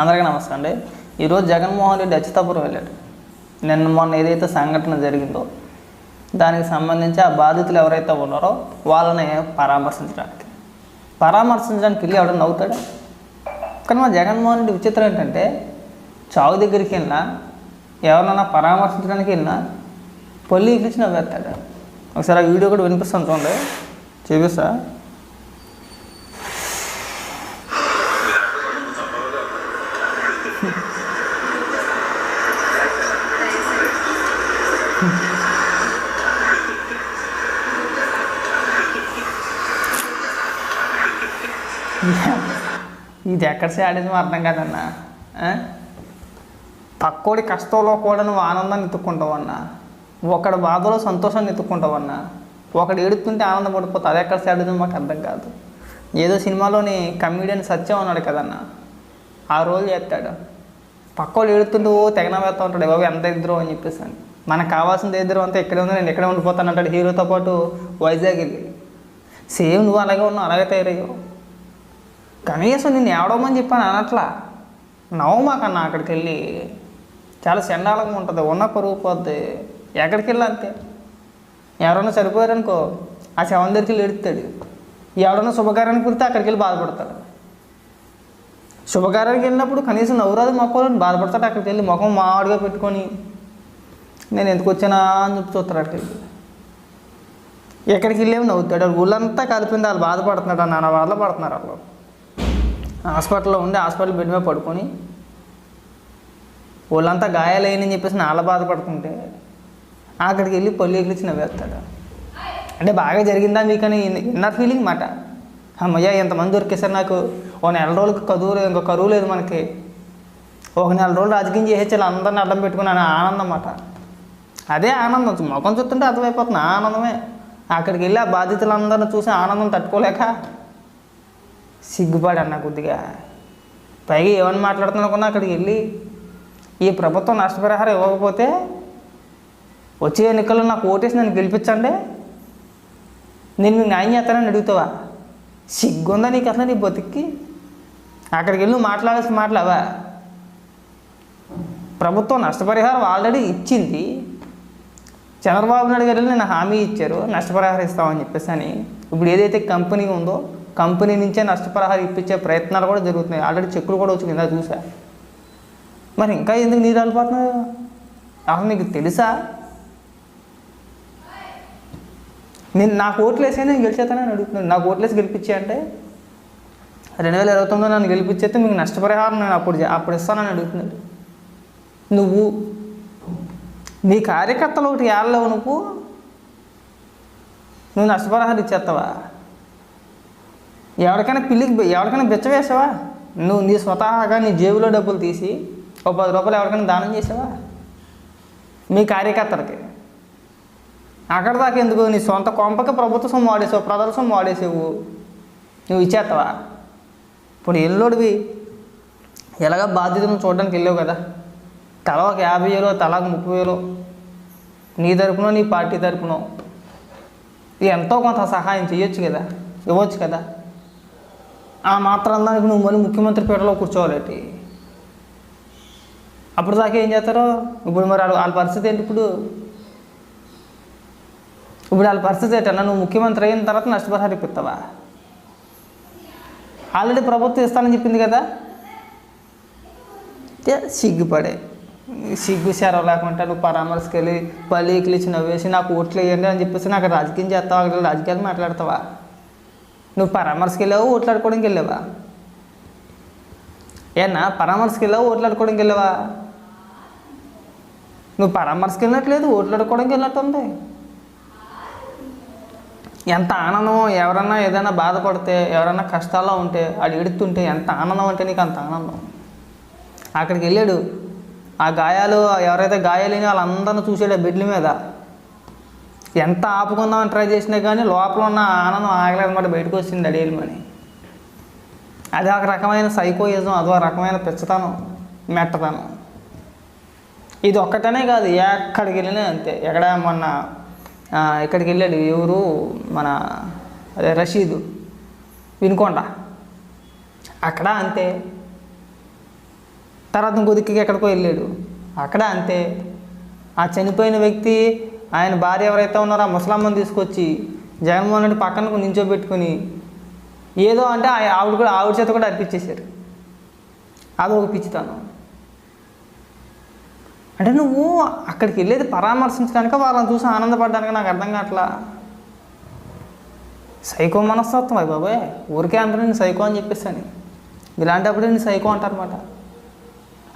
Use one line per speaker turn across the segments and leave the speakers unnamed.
అందరికీ నమస్తే అండి. ఈరోజు జగన్మోహన్ రెడ్డి అచ్యుతాపురం వెళ్ళాడు. నిన్న మొన్న ఏదైతే సంఘటన జరిగిందో దానికి సంబంధించి ఆ బాధితులు ఎవరైతే ఉన్నారో వాళ్ళని పరామర్శించడానికి. పరామర్శించడానికి వెళ్ళి ఎవడన్నా నవ్వుతాడు? కానీ మా జగన్మోహన్ రెడ్డి విచిత్రం ఏంటంటే చావు దగ్గరికి వెళ్ళినా ఎవరినైనా పరామర్శించడానికి వెళ్ళినా పొల్లి ఇచ్చి నవ్వేస్తాడు. ఒకసారి ఆ వీడియో కూడా వినిపిస్తుంది చూడండి. చూపిస్తా. ఇది ఎక్కడ సాడేమో అర్థం కాదన్నా పక్కోడి కష్టంలో కూడా నువ్వు ఆనందాన్ని ఎత్తుక్కుంటావన్నా ఒకడి బాధలో సంతోషాన్ని ఎత్తుక్కుంటావన్నా ఒకడు ఏడుతుంటే ఆనందపడిపోతా అది ఎక్కడ సాడేదో మాకు అర్థం కాదు. ఏదో సినిమాలోని కమెడియన్ సత్యం అన్నాడు కదన్నా ఆ రోజు చేస్తాడు. పక్కోడు ఏడుతుంటే ఓ తెగన ఉంటాడు బాబు ఎంత ఇద్దరు అని చెప్పేసి అని. మనకు కావాల్సిన ఇద్దరు అంతా ఇక్కడే ఉంది నేను ఇక్కడే ఉండిపోతాను అంటాడు హీరోతో పాటు వైజాగ్ వెళ్ళి. సేమ్ నువ్వు అలాగే ఉన్నావు అలాగే తయారయ్యావు. కనీసం నిన్ను ఏడవమని చెప్పాను అనట్లా. నవ్వమాకన్నా అక్కడికి వెళ్ళి చాలా చండాలంగా ఉంటుంది ఉన్న పరుగు పోద్ది. ఎక్కడికి వెళ్ళి అంతే ఎవరైనా ఆ శవం దగ్గరికి వెళ్ళి ఎడుతాడు ఎవడన్నా శుభకార్యానికి పుడితే అక్కడికి వెళ్ళి బాధపడతాడు. శుభకార్యానికి వెళ్ళినప్పుడు కనీసం నవ్వురాదు మొక్కలని బాధపడతాడు. అక్కడికి వెళ్ళి ముఖం మాడుగా పెట్టుకొని నేను ఎందుకు వచ్చానా? అని చెప్పి చూస్తాడు అక్కడికి. వెళ్ళి ఎక్కడికి వెళ్ళేమో నవ్వుతాడు. ఊళ్ళంతా కలిపింది వాళ్ళు బాధపడుతున్నాడు నాన్న వాళ్ళ పడుతున్నారు వాళ్ళు. హాస్పిటల్లో ఉండి హాస్పిటల్ బెడ్ మీద పడుకొని వాళ్ళంతా గాయాలయ్యని చెప్పేసి నాలా బాధపడుతుంటే అక్కడికి వెళ్ళి పళ్ళు ఎగిలిచి నవ్వేస్తాడు. అంటే బాగా జరిగిందా మీకు అని ఇన్నర్ ఫీలింగ్ మాట. అమ్మయ్యా ఎంతమంది దొరికేసారు నాకు ఓ నెల రోజులకు కదువు లేదు ఇంకో కరువు లేదు మనకి. ఒక నెల రోజులు రాజకీయం చేసేసారు అందరిని అడ్డం పెట్టుకుని ఆనందం అన్నమాట అదే ఆనందం. ముఖం చూస్తుంటే అర్థమైపోతుంది. ఆనందమే. అక్కడికి వెళ్ళి ఆ బాధితులందరిని చూసి ఆనందం తట్టుకోలేక సిగ్గుపడి అన్న కొద్దిగా. పైగా ఏమని మాట్లాడుతున్నా అక్కడికి వెళ్ళి. ఈ ప్రభుత్వం నష్టపరిహారం ఇవ్వకపోతే వచ్చే ఎన్నికల్లో నాకు ఓటేసి నన్ను గెలిపించండి. నేను మీకు న్యాయం చేస్తానని అడుగుతావా? సిగ్గుందా నీకు అసలు నీ బతికి అక్కడికి వెళ్ళి మాట్లాడాల్సి మాట్లాడాల్సిన ప్రభుత్వం నష్టపరిహారం ఆల్రెడీ ఇచ్చింది. చంద్రబాబు నాయుడు గారు నేను హామీ ఇచ్చారు. నష్టపరిహారం ఇస్తామని చెప్పేసి అని. ఇప్పుడు ఏదైతే కంపెనీ ఉందో కంపెనీ నుంచే నష్టపరిహారం ఇప్పించే ప్రయత్నాలు కూడా జరుగుతున్నాయి. ఆల్రెడీ చెక్కులు కూడా వచ్చి కింద చూసా. మరి ఇంకా ఎందుకు నీరు వెళ్ళిపోతున్నావు అసలు నీకు తెలుసా? నేను నాకు ఓట్లు వేసే నేను గెలిచేతానని అడుగుతున్నాను. నాకు ఓట్లేసి గెలిపించే అంటే? రెండు వేల ఇరవై తొమ్మిదిలో నన్ను గెలిపించేస్తే మీకు నష్టపరిహారం నేను అప్పుడు అప్పుడు ఇస్తానని అడుగుతున్నాడు. నువ్వు నీ కార్యకర్తలు ఒకటి ఏళ్ళవు నువ్వు నువ్వు నష్టపరిహారం ఇచ్చేస్తావా? ఎవరికైనా పిల్లికి ఎవరికైనా బిచ్చ వేసావా? నువ్వు నీ స్వతహాగా నీ జేబులో డబ్బులు తీసి ఓ పది రూపాయలు ఎవరికైనా దానం చేసావా? మీ కార్యకర్తలకి. అక్కడ దాకా ఎందుకు? నీ సొంత కొంపకి ప్రభుత్వ సొమ్ము వాడేసావు ప్రజల సొమ్ము వాడేసావు. నువ్వు ఇచ్చేస్తావా? ఇప్పుడు ఎల్లుడివి. ఎలాగ బాధ్యతను చూడడానికి వెళ్ళావు కదా? తల ఒక యాభై వేలు తలకు ముప్పై వేలు. నీ తరపునో నీ పార్టీ తరపునో. ఎంతో కొంత సహాయం చేయొచ్చు కదా? ఇవ్వచ్చు కదా? ఆ మాత్రం దానికి నువ్వు మళ్ళీ ముఖ్యమంత్రి పీటలో కూర్చోవాలేటి అప్పుడు దాకా ఏం చేస్తారో? ఇప్పుడు మరి వాళ్ళ వాళ్ళ పరిస్థితి ఏంటి ఇప్పుడు? ఇప్పుడు వాళ్ళ పరిస్థితి ఏంటన్నా నువ్వు ముఖ్యమంత్రి అయిన తర్వాత నష్టపరిహారం ఇప్పిస్తావా? ఆల్రెడీ ప్రభుత్వం ఇస్తానని చెప్పింది కదా? సిగ్గుపడే. సిగ్గు శరం లేకుండా నువ్వు పరామర్శకి వెళ్ళి పల్లీకి ఇచ్చి నవ్వేసి నాకు ఓట్లు వేయండి అని చెప్పేసి నాకు రాజకీయం చేస్తావా? అక్కడ రాజకీయాలు మాట్లాడతావా? నువ్వు పరామర్శకి వెళ్ళావు ఓట్లాడుకోవడానికి వెళ్ళావా? ఏనా పరామర్శకి వెళ్ళావు ఓట్లాడుకోవడానికి వెళ్ళావా? నువ్వు పరామర్శకి వెళ్ళినట్లేదు ఓట్లాడుకోవడానికి వెళ్ళినట్టుంది. ఎంత ఆనందం ఎవరన్నా ఏదైనా బాధపడితే ఎవరన్నా కష్టాల్లో ఉంటే వాడు ఎడుతుంటే ఎంత ఆనందం అంటే నీకు అంత ఆనందం. అక్కడికి వెళ్ళాడు. ఆ గాయాలు ఎవరైతే గాయాలైనా వాళ్ళందరిని చూసాడు ఆ బెడ్ల మీద. ఎంత ఆపుకుందామని ట్రై చేసినా కానీ లోపల ఉన్న ఆనందం ఆగలేదన్నమాట బయటకు వచ్చింది అడియలమని అది ఒక రకమైన సైకోయిజం అదో రకమైన పిచ్చతనం మెట్టతనం. ఇది ఒక్కటనే కాదు ఎక్కడికి వెళ్ళినా అంతే. ఎక్కడ మొన్న ఇక్కడికి వెళ్ళాడు ఎవరు? మన అదే రషీదు వినుకొండ. అక్కడ అంతే. తర్వాత ఇంకొదికి ఎక్కడికో వెళ్ళాడు. అక్కడ అంతే. ఆ చనిపోయిన వ్యక్తి ఆయన భార్య ఎవరైతే ఉన్నారో ఆ ముసలమ్మని తీసుకొచ్చి జగన్మోహన్ రెడ్డి పక్కన నించోబెట్టుకుని ఏదో అంటే ఆవిడ కూడా ఆవిడ చేత కూడా అర్పించేశారు. అది ఒక పిచ్చితనం. అంటే నువ్వు అక్కడికి వెళ్ళేది పరామర్శించడానిక వాళ్ళని చూసి ఆనందపడడానికి? నాకు అర్థం కావట్లా? సైకో మనస్తత్వం అయ్యి బాబాయ్. ఊరికే అంటారు నేను సైకో అని చెప్పేసాను ఇలాంటప్పుడు నేను సైకో అంటారన్నమాట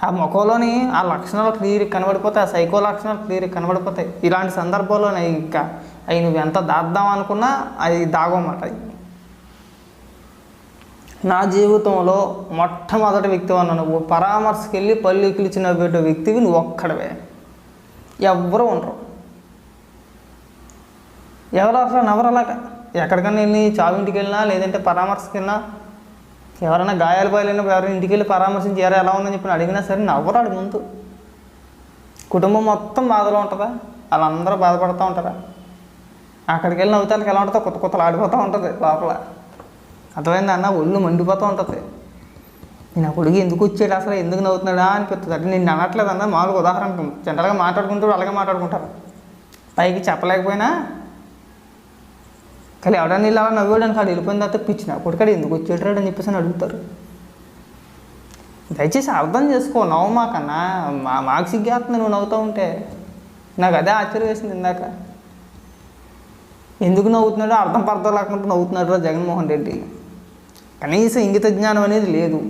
ఆ ముఖంలోని ఆ లక్షణాలు క్లియర్ కనబడిపోతాయి ఆ సైకో లక్షణాలు క్లియర్ కనబడిపోతాయి. ఇలాంటి సందర్భంలోనే ఇంకా అవి నువ్వు ఎంత దాద్దాం అనుకున్నా అది దాగోమాట. నా జీవితంలో మొట్టమొదటి వ్యక్తి అన్న నువ్వు పరామర్శకి వెళ్ళి పళ్ళు కిలిచిన వ్యక్తివి నువ్వు ఒక్కడవే. ఎవ్వరూ ఉండరు. ఎవరు అసలు ఎవరు అలాగా? ఎక్కడికన్నా వెళ్ళి చావింటికి వెళ్ళినా లేదంటే పరామర్శకి వెళ్ళినా ఎవరైనా గాయాలు బాయలైనా ఎవరైనా ఇంటికి వెళ్ళి పరామర్శించి ఎవరు ఎలా ఉందని చెప్పి అడిగినా సరే నవ్వరాడు ముందు. కుటుంబం మొత్తం బాధలో ఉంటుందా? వాళ్ళందరూ బాధపడుతూ ఉంటారా? అక్కడికి వెళ్ళి నవ్వుతానికి ఎలా ఉంటుందో కొత్త కొత్తలు ఆడిపోతూ ఉంటుంది లోపల. అర్థమైంది అన్న? ఒళ్ళు మండిపోతూ ఉంటుంది. నేను ఆ కొడుకు ఎందుకు వచ్చాడు అసలు? ఎందుకు నవ్వుతున్నాడా అనిపిస్తుంది. అంటే నేను అనట్లేదు అన్న మామూలుగా ఉదాహరణకు. జనరల్గా మాట్లాడుకుంటూ అలాగే మాట్లాడుకుంటారు. పైకి చెప్పలేకపోయినా కానీ ఎవడన్నా ఇలా అలా నవ్వాడని కాడు వెళ్ళిపోయిన తర్వాత పిచ్చిన కొడుకాడు ఎందుకు వచ్చేటాడు అని చెప్పేసి అడుగుతారు. దయచేసి అర్థం చేసుకో నవ్వు మాకన్నా మా మాకు సిగ్గేస్తుంది నువ్వు నవ్వుతూ ఉంటే. నాకు అదే ఆశ్చర్యం వేసింది ఇందాక. ఎందుకు నవ్వుతున్నాడో అర్థం పర్థం లేకుండా నవ్వుతున్నాడు రా జగన్మోహన్ రెడ్డి. కనీసం ఇంగిత జ్ఞానం అనేది లేదు.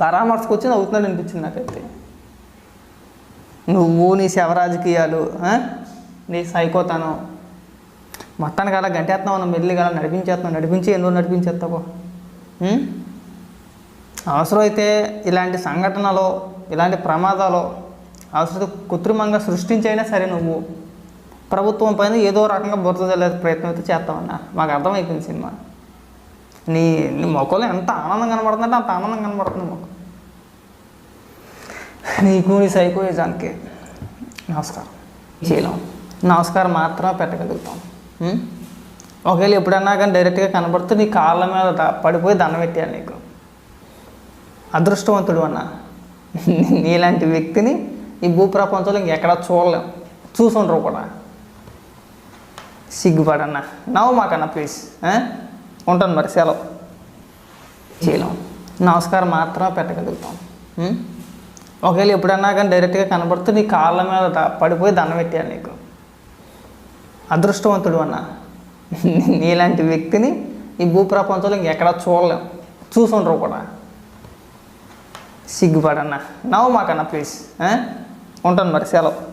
పరామర్శకు వచ్చి నవ్వుతున్నాడు అనిపించింది నాకైతే. నువ్వు నీ శవ రాజకీయాలు నీ సైకోతనం మొత్తానికి అలా గంటేస్తున్నావు అన్న మెల్లిగా అలా నడిపించేస్తున్నావు నడిపించి ఎన్నో నడిపించేస్తావు? అవసరమైతే ఇలాంటి సంఘటనలో ఇలాంటి ప్రమాదాలు అవసరం కృత్రిమంగా సృష్టించైనా సరే నువ్వు ప్రభుత్వం పైన ఏదో రకంగా బురద చల్లే ప్రయత్నం అయితే చేస్తామన్నా మాకు అర్థమైపోయింది సినిమా. నీ నీ మొక్కలో ఎంత ఆనందం కనబడుతుందంటే అంత ఆనందం కనబడుతుంది మాకు. నీకు నీ సైకోయిజానికి నమస్కారం. చేయలేం నమస్కారం మాత్రమే పెట్టగలుగుతాం? ఒకవేళ ఎప్పుడన్నా కానీ డైరెక్ట్గా కనబడితే నీ కాళ్ళ మీద పడిపోయి దండం పెట్టాను నీకు. అదృష్టవంతుడు అన్న. నీలాంటి వ్యక్తిని ఈ భూప్రపంచంలో ఇంకెక్కడా చూడలేం. చూసుండ్రు కూడా. సిగ్గుపడన్నా. నవ్వు మాకన్నా ప్లీజ్ ఉంటాను మరి. సెలవు. చేయలేం. నమస్కారం మాత్రమే పెట్టగలుగుతాం. ఒకవేళ ఎప్పుడన్నా కానీ డైరెక్ట్గా కనబడితే నీ కాళ్ళ మీద పడిపోయి దండం పెట్టాను నీకు. అదృష్టవంతుడు అన్న. నీలాంటి వ్యక్తిని ఈ భూప్రపంచంలో ఇంకెక్కడా చూడలేం. చూసుండ్రు కూడా. సిగ్గుపడన్నా. నవ్వు మాకన్నా ప్లీజ్ ఉంటాను మరి. సెలవు.